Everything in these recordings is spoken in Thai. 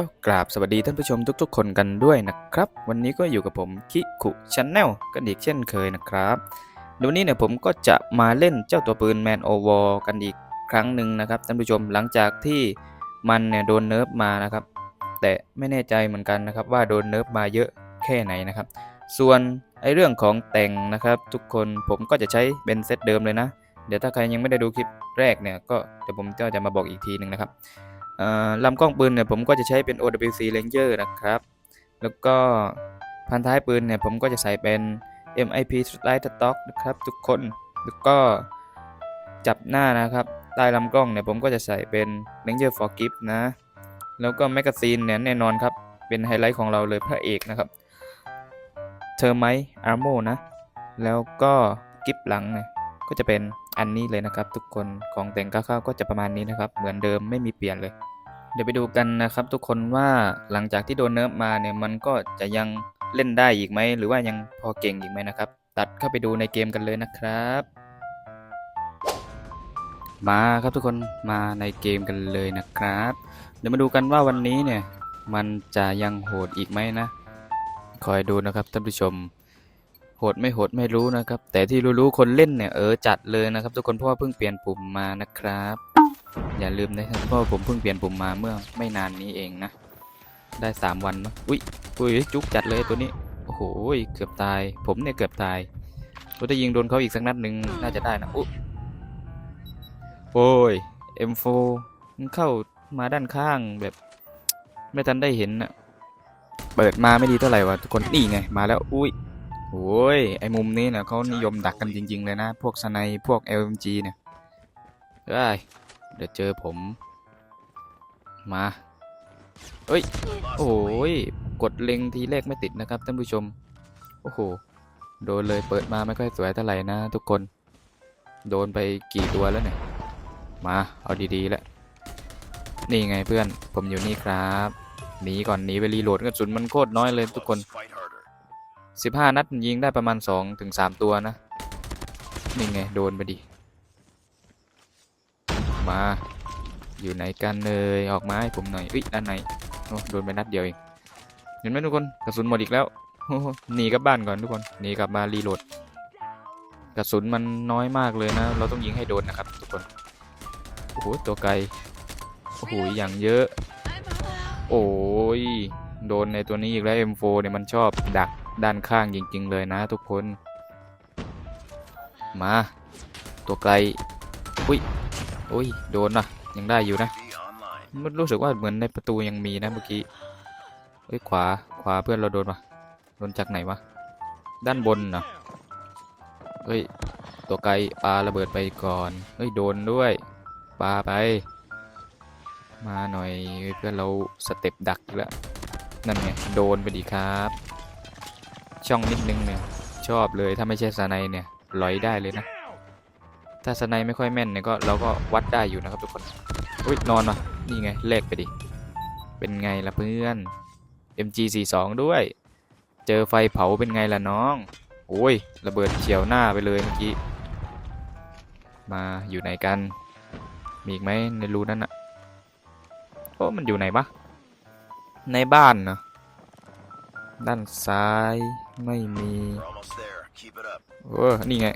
ก็กราบสวัสดีท่านผู้ชมทุกๆ คนกันด้วยนะครับ วันนี้ก็อยู่กับผมคิคุช n แนลกันอีกเช่นเคยนะครับเดี๋ยววันนี้เนี่ยผมก็จะมาเล่นเจ้าตัวปืนแมนโอวอกันอีกครั้งหนึ่งนะครับท่านผู้ชมหลังจากที่มันเนี่ยโดนเนิร์ฟมานะครับ แต่ไม่แน่ใจเหมือนกันนะครับ ว่าโดนเนิร์ฟมาเยอะแค่ไหนนะครับ ส่วนไอเรื่องของแต่งนะครับ ทุกคนผมก็จะใช้เป็นเซตเดิมเลยนะ เดี๋ยวถ้าใครยังไม่ได้ดูคลิปแรกเนี่ยก็เดี๋ยวผมก็จะมาบอกอีกทีหนึ่งนะครับ ลำกล้องปืนเนี่ยผมก็จะใช้เป็น OWC Ranger นะครับ แล้วก็พันท้ายปืนเนี่ยผมก็จะใส่เป็น MIP Light Stock นะครับ ทุกคน แล้วก็จับหน้านะครับ ใต้ลำกล้องเนี่ยผมก็จะใส่เป็น Ranger for Gift นะ แล้วก็แมกกาซีนเนี่ยแน่นอนครับ เป็นไฮไลท์ของเราเลยพระเอกนะครับเทอร์ไมอาร์โมนะ แล้วก็กิฟหลังเนี่ยก็จะเป็นอันนี้เลยนะครับ ทุกคนของแต่งคร่าวๆก็จะประมาณนี้นะครับ เหมือนเดิมไม่มีเปลี่ยนเลย เดี๋ยวไปดูกันนะครับ ทุกคนว่าหลังจากที่โดนเนิร์ฟมาเนี่ยมันก็จะยังเล่นได้อีกไหมหรือว่ายังพอเก่งอีกไหมนะครับ ตัดเข้าไปดูในเกมกันเลยนะครับ มาครับทุกคนมาในเกมกันเลยนะครับ เดี๋ยวมาดูกันว่าวันนี้เนี่ยมันจะยังโหดอีกไหมนะ คอยดูนะครับท่านผู้ชม โหดไม่โหดไม่รู้นะครับ แต่ที่รู้ๆคนเล่นเนี่ยเออจัดเลยนะครับ ทุกคนเพราะว่าเพิ่งเปลี่ยนปุ่มมานะครับ อย่าลืมนะครับเพราะผมเพิ่งเปลี่ยนปุ่มมาเมื่อไม่นานนี้เองนะ ได้สามวันมั้งอุ้ยอุ้ยจุกจัดเลยตัวนี้ โอ้โหเกือบตาย ผมเนี่ยเกือบตายถ้าจะยิงโดนเขาอีกสักนัดหนึ่งน่าจะได้นะอุ๊ยโอ้ย M4 มันเข้ามาด้านข้างแบบ ไม่ทันได้เห็นนะเปิดมาไม่ดีเท่าไหร่วะทุกคนนี่ไงมาแล้วอุ้ยโอ้ยไอ้มุมนี้เนี่ยเขานิยมดักกันจริง ๆ เลยนะ พวกสไนพวก LMG เนี่ยได้ย เดี๋ยวเจอผม มาเอ้ย โอ้ย กดเล็งทีแรกไม่ติดนะครับท่านผู้ชม โอ้โห โดนเลยเปิดมาไม่ค่อยสวยเท่าไหร่นะทุกคน โดนไปกี่ตัวแล้วเนี่ย มา เอาดีๆแล้ว นี่ไงเพื่อน ผมอยู่นี่ครับ หนีก่อนหนีไปรีโหลดกระสุนมันโคตรน้อยเลยทุกคนสิบห้านัดยิงได้ประมาณสองถึงสามตัวนะ นี่ไง โดนไปดิ มา อยู่ไหนกันเลยออกมาให้ผมหน่อยอุ้ยด้านในโอ้โดนไปนัดเดียวเองเห็นไหมทุกคนกระสุนหมดอีกแล้วหหนีกลับบ้านก่อนทุกคนหนีกลับมารีโหลดกระสุนมันน้อยมากเลยนะ เราต้องยิงให้โดนนะครับ ทุกคนโอ้โหตัวไกลโอ้โหอย่างเยอะ โอ้ยโดนในตัวนี้อีกแล้ว M4 เนี่ยมันชอบดักด้านข้างจริง ๆ เลยนะ ทุกคน มา ตัวไกลอุ้ย โอ้ย โดนนะยังได้อยู่นะมันรู้สึกว่าเหมือนในประตูยังมีนะเมื่อกี้เฮ้ยขวาขวาเพื่อนเราโดนวะโดนจากไหนวะด้านบนนะเฮ้ยตัวไกลปาระเบิดไปก่อนเฮ้ยโดนด้วยปาไป มาหน่อยเพื่อนเราสเต็ปดักอีกแล้วนั่นไงโดนไปดีครับ ช่องนิดนึงเนี่ยชอบเลยถ้าไม่ใช่สไนเนี่ยลอยได้เลยนะ ถ้าสไนไม่ค่อยแม่นเนี่ยก็เราก็วัดได้อยู่นะครับทุกคนอุ้ยนอนว่ะนี่ไงเลขไปดิ เป็นไงล่ะเพื่อน MG42 ด้วย เจอไฟเผาเป็นไงล่ะน้อง โอ้ย ระเบิดเฉียวหน้าไปเลยเมื่อกี้ มาอยู่ไหนกัน มีอีกไหมในรูนั้นอะโอ้มันอยู่ไหนปะในบ้านเนาะด้านซ้ายไม่มี Almost there. Keep it up. เออนี่ไง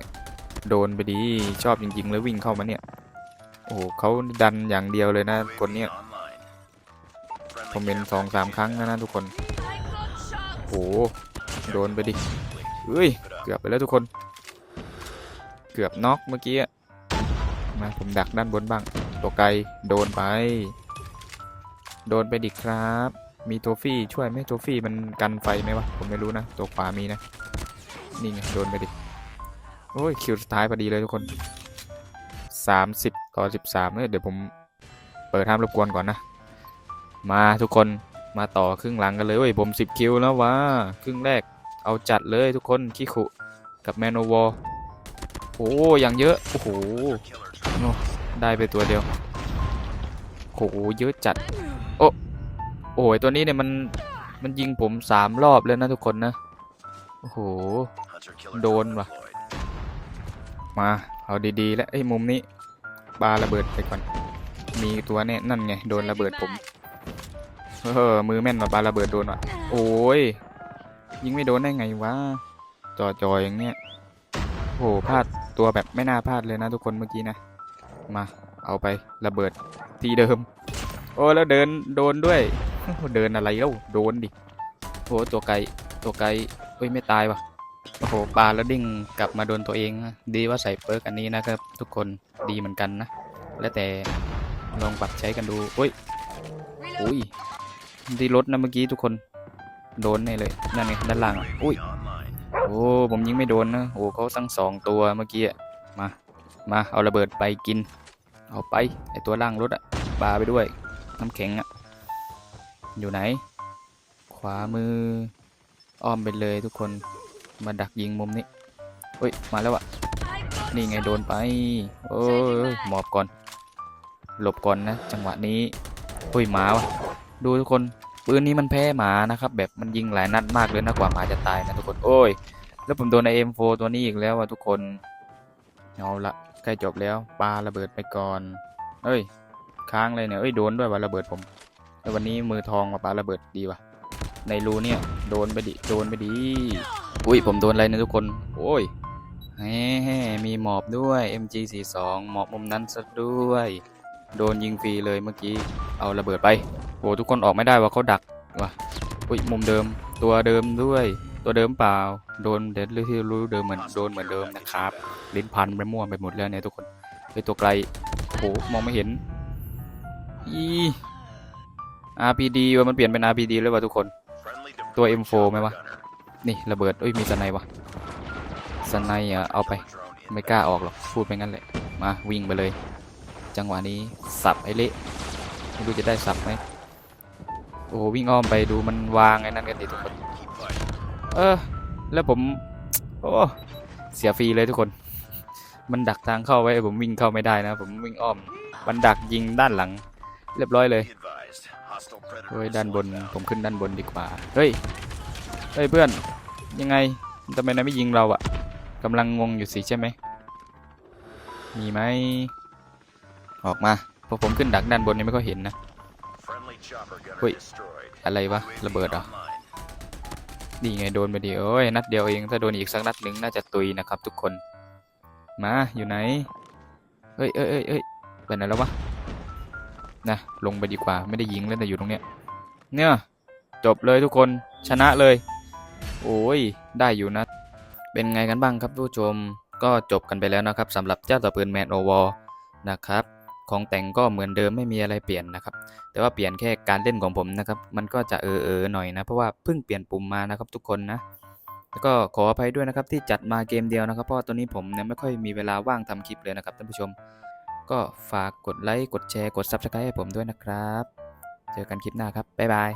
โดนไปดีชอบจริงๆเลยวิ่งเข้ามาเนี่ย โอ้โหเขาดันอย่างเดียวเลยนะคนเนี้ย Online. ผมเป็นสองสามครั้งแล้วนะทุกคนโอ้โหโดนไปดิเฮ้ยเกือบไปแล้วทุกคน เกือบน็อกเมื่อกี้อะมาผมดักด้านบนบ้างตัวไกลโดนไป โดนไปดิครับ มีโทฟี่ช่วยไหมโทฟี่มันกันไฟไหมวะผมไม่รู้นะตัวขวามีนะนี่ไงโดนไปดิ โอ้ยคิวสุดท้ายพอดีเลยทุกคน30ต่อ13เนี่ยเดี๋ยวผมเปิดห้ามรบกวนก่อนนะ มาทุกคนมาต่อครึ่งหลังกันเลยเว้ยผม 10 คิวแล้ววะครึ่งแรกเอาจัดเลยทุกคนคิคุกับแมนโนวอลโอ้อย่างเยอะ โอ้โหได้ไปตัวเดียวโหเยอะจัด โอ้โอ้ยตัวนี้เนี่ยมันมันยิงผมสามรอบแล้วนะทุกคนนะ โอ้โห Hunter killer Đồn drone mà. มาเอาดีๆ แล้วไอ้มุมนี้ปาระเบิดไปก่อน มีตัวเนี่ยนั่นไงโดนระเบิดผมเออมือแม่นว่ะปาระเบิดโดนว่ะโอ้ยยิงไม่โดนได้ไงวะจอจอยอย่างเนี้ยโอ้โหพลาดตัวแบบไม่น่าพลาดเลยนะทุกคนเมื่อกี้นะมาเอาไประเบิดทีเดิม โอ้แล้วเดินโดนด้วยเดินอะไรแล้วโดนดิโอ้ตัวไกลตัวไกลเอ้ยไม่ตายวะ โอ้โหปลาแล้วดิ้งกลับมาโดนตัวเองนะดีว่าใส่เปิร์กอันนี้นะครับ ทุกคนดีเหมือนกันนะ แล้วแต่ลองปรับใช้กันดูโอ้ยอุ้ยดีรถนะเมื่อกี้ทุกคน โดนเลยนั่นไงด้านล่างอะอุ้ยโอ้ผมยิงไม่โดนนะโอ้เขาตั้งสองตัวเมื่อกี้อะมามาเอาระเบิดไปกิน เอาไปไอตัวล่างรถอะปาไปด้วยน้ำแข็งอะอยู่ไหน ขวามืออ้อมไปเลยทุกคน มาดักยิงมุมนี้เฮ้ย มาแล้วอะนี่ไงโดนไป โอ้ยหมอบก่อน หลบก่อนนะ จังหวะนี้เฮ้ยหมาวะดูทุกคน ปืนนี้มันแพ้หมานะครับ แบบมันยิงหลายนัดมากเลยนะกว่าหมาจะตายนะทุกคน โอ้ย แล้วผมโดนไอเอ็มโฟตัวนี้อีกแล้วอะทุกคน เอาละใกล้จบแล้วปาระเบิดไปก่อน เอ้ย ค้างเลยเนี่ย เอ้ย โดนด้วยว่าระเบิดผมแล้ววันนี้มือทองมาปาระเบิดดีว่ะ ในรูเนี่ยโดนไปดิโดนไปดิอุ้ยผมโดนอะไรนะทุกคน โอ้ยแหมมีหมอบด้วย MG42 หมอบมุมนั้นซะด้วย โดนยิงฟรีเลยเมื่อกี้เอาระเบิดไปโอ้ทุกคนออกไม่ได้ว่าเขาดักว่ะอุ้ยมุมเดิมตัวเดิมด้วย ตัวเดิมเปล่า โดนเด็ดหรือที่รู้เดิมเหมือนโดนเหมือนเดิมนะครับ ลิ้นพันไปม่วไปหมดแล้วเนี่ยทุกคนไอตัวไกลโอ้โหมองไม่เห็นอี RPD ว่ามันเปลี่ยนเป็น RPD เลยว่ะทุกคน ตัว M4 ไหมวะ นี่ระเบิดเอ้ย มีสไนวะสไนอะเอาไป ไม่กล้าออกหรอก พูดไปงั้นแหละ มาวิ่งไปเลย จังหวะนี้สับไอ้เละ ไม่รู้จะได้สับไหมโอ้วิ่งอ้อมไปดูมันวางไอ้นั่นกันดิทุกคน เออ แล้วผม โอ้ เสียฟรีเลยทุกคน มันดักทางเข้าไว้ ผมวิ่งเข้าไม่ได้นะ ผมวิ่งอ้อม มันดักยิงด้านหลัง เรียบร้อยเลย เฮ้ยด้านบนผมขึ้นด้านบนดีกว่าเฮ้ยเฮ้ยเพื่อนยังไงทำไมนายไม่ยิงเราอะกำลังงงอยู่สิใช่ไหมมีไหมออกมาพอผมขึ้นดักด้านบนนี่ไม่ค่อยเห็นนะ Friendly chopper gunner Wait. destroyed. อะไรวะระเบิดเหรอนี่ไงโดนไปดิโอ้ยนัดเดียวเองถ้าโดนอีกสักนัดหนึ่งน่าจะตุยนะครับทุกคนมาอยู่ไหนเอ้ยเอ้ยเอ้ยเอ้ยไปไหนแล้ววะ นะลงไปดีกว่าไม่ได้ยิงแล้วแต่อยู่ตรงเนี้ยเนี่ยจบเลยทุกคนชนะเลย โอ้ยได้อยู่นะ เป็นไงกันบ้างครับผู้ชมก็จบกันไปแล้วนะครับสำหรับเจ้าตะปืนแมนโอวอนะครับของแต่งก็เหมือนเดิมไม่มีอะไรเปลี่ยนนะครับ แต่ว่าเปลี่ยนแค่การเล่นของผมนะครับ มันก็จะเออเออหน่อยนะ เพราะว่าเพิ่งเปลี่ยนปุ่มมานะครับทุกคนนะ แล้วก็ขออภัยด้วยนะครับที่จัดมาเกมเดียวนะครับ เพราะตอนนี้ผมเนี่ยไม่ค่อยมีเวลาว่างทำคลิปเลยนะครับท่านผู้ชม ก็ฝากกดไลค์ กดแชร์ กด Subscribe ให้ผมด้วยนะครับ เจอกันคลิปหน้าครับ บ๊ายบาย